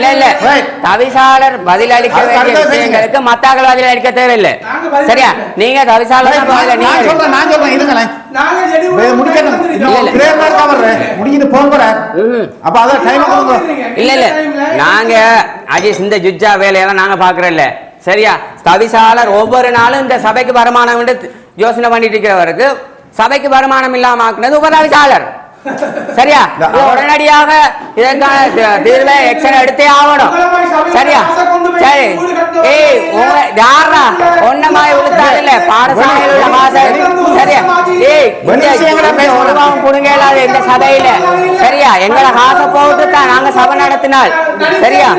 இல்ல இல்ல. தவிசாளர் பதில் அளிக்க வேண்டிய விஷயங்களுக்கு மத்தாக்கள் பதில் அளிக்க தேவையில்லை. சரியா. நீங்க தவிசாளர் பதில் நீங்க சொல்றேன் நான் சொல்றேன். இல்ல. இல்ல. இல்ல நாங்க அஜிஸ் இந்த ஜுஜா வேலையெல்லாம் நாங்க பாக்குறோம் இல்ல. சரியா? தவிசாளர் ஒவ்வொரு நாளும் இந்த சபைக்கு வருமானம் என்று யோசனை பண்ணிட்டு இருக்கிறவருக்கு சபைக்கு வருமானம் இல்லாம ஆக்குனது உபதவிசாளர் சரியா? உடனடியாக இதற்கான தீர்வை எக்ஷன் எடுத்தே ஆகணும். சரியா? சரி. ஏய் உங்க யாரா ஒன்னமாய் உளுத்தாது இல்ல பாடசாலையில் உள்ள வாசல் சரியா? ஏய் புடுங்க இல்லாத இந்த சபையில. சரியா? எங்களை காசை போட்டு தான் நாங்க சபை நடத்தினால். சரியா?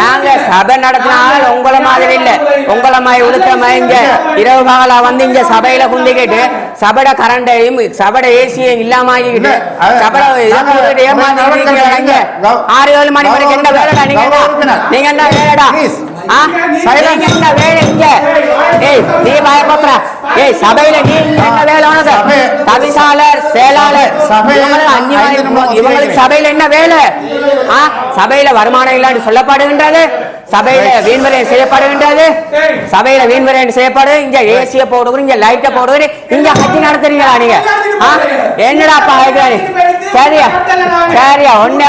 நாங்க சபை நடத்தினால் உங்களை மாதிரி இல்ல. உங்களை மாதிரி உளுத்த மயங்க இரவு பகலா வந்து இங்க சபையில குந்திக்கிட்டு சபட கரண்டையும் சபட ஏசியும் இல்லாம ஆகிக்கிட்டு அது- சபட ஏமாத்தி ஆறு ஏழு மணி வரைக்கும் என்ன வேலைடா நீங்க. நீங்க என்ன? வேலைடா? என்ன வேலை இங்க ஏய் நீ பயப்படுற ஏய் சபையில நீ என்ன வேலை உனக்கு? தவிசாளர் செயலாளர் இவங்களுக்கு சபையில என்ன வேலை? ஆ சபையில வருமானம் இல்லான்னு சொல்லப்படுகின்றது. சபையில வீண்வரையம் செய்யப்படுகின்றது. சபையில வீண்வரையம் செய்யப்படுது இங்க ஏசிய போடுகிறோம் இங்க லைட்ட போடுகிறோம் இங்க கட்சி நடத்துறீங்களா நீங்க? ஆ? என்னடாப்பா? சரியா? சரியா ஒன்னே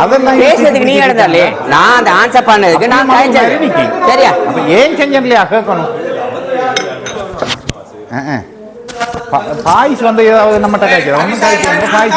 அதெல்லாம் பேசுறதுக்கு நீ எடுத்தாலே நான் அந்த ஆன்சர் பண்ணதுக்கு நான் கழிச்சது சரியா? ஏன் செஞ்சேன் இல்லையா கேட்கணும் பாய்ஸ் வந்து ஏதாவது நம்மகிட்ட காய்ச்சல் பாய்ஸ்